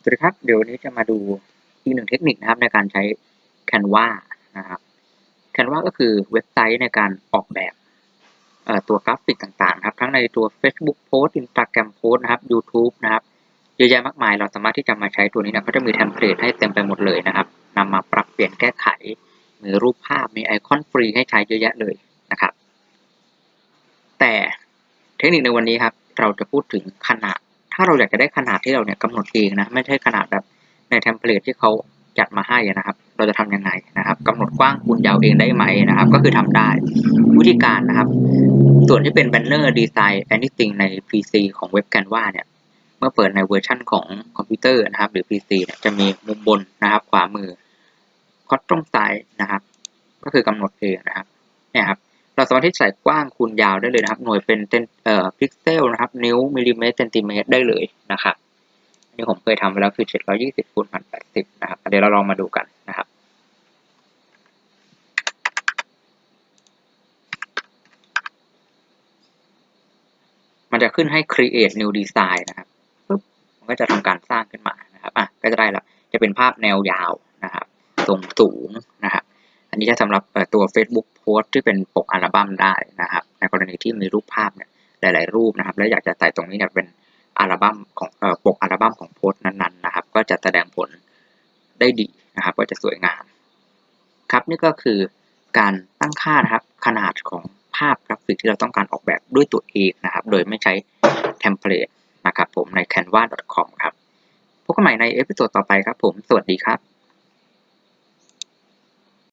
สวัสดีครับ เดี๋ยววันนี้จะมาดูอีกหนึ่งเทคนิคนะครับในการใช้ Canva นะครับ Canva ก็คือเว็บไซต์ในการออกแบบตัวกราฟิกต่างๆครับ ทั้งในตัว Facebook Post Instagram Post นะครับ YouTube นะครับ เยอะแยะมากมาย เราสามารถที่จะมาใช้ตัวนี้นะก็จะมีเทมเพลตให้เต็มไปหมดเลยนะครับนำมาปรับเปลี่ยนแก้ไข มีรูปภาพ มีไอคอนฟรีให้ใช้เยอะแยะเลยนะครับ แต่เทคนิคในวันนี้ครับ เราจะพูดถึงขนาด ถ้าเราอยากจะได้ขนาดที่เราเนี่ยกำหนดเองนะไม่ใช่ขนาดแบบในเทมเพลตที่เขาจัดมาให้นะครับ เราจะทำยังไงนะครับกำหนดกว้างคูณยาวเองได้ไหมนะครับ ก็คือทำได้วิธีการนะครับ ส่วนที่เป็น banner design anything ใน PC ของเว็บ Canva เนี่ยเมื่อเปิดในเวอร์ชันของคอมพิวเตอร์นะครับ หรือ PC เนี่ยจะมีมุมบนนะครับ ขวามือคอตตรงซ้ายนะครับ ก็คือกำหนดเองนะครับเนี่ยครับ เราสามารถที่จะใส่กว้างคูณยาวได้เลยนะครับ หน่วยเป็นเซนเอ่อพิกเซลนะครับ นิ้วมิลลิเมตรเซนติเมตรได้เลยนะครับอันนี้ผมเคยทำไปแล้วคือ 720คูณ1080 นะครับ เดี๋ยวเราลองมาดูกันนะครับมันจะขึ้นให้ create new design นะครับปึ๊บมันก็จะทำการสร้างขึ้นมานะครับอะก็จะได้แล้วจะเป็นภาพแนวยาวนะครับทรงสูงนะครับ อันนี้จะสำหรับตัว Facebook Post ที่เป็นปกอัลบั้มได้นะครับ ในกรณีที่มีรูปภาพเนี่ยหลาย ๆ รูปนะครับ แล้วอยากจะใส่ตรงนี้เนี่ยเป็นอัลบั้มของปกอัลบั้มของโพสต์นั้น ๆ นะครับ ก็จะแสดงผลได้ดีนะครับ ก็จะสวยงาม ครับนี่ก็คือการตั้งค่านะครับขนาดของภาพกราฟิกที่เราต้องการออกแบบด้วยตัวเองนะครับ โดยไม่ใช้เทมเพลตนะครับผมใน canva.com ครับพบกันใหม่ในเอพิโซดต่อไปครับผม สวัสดีครับ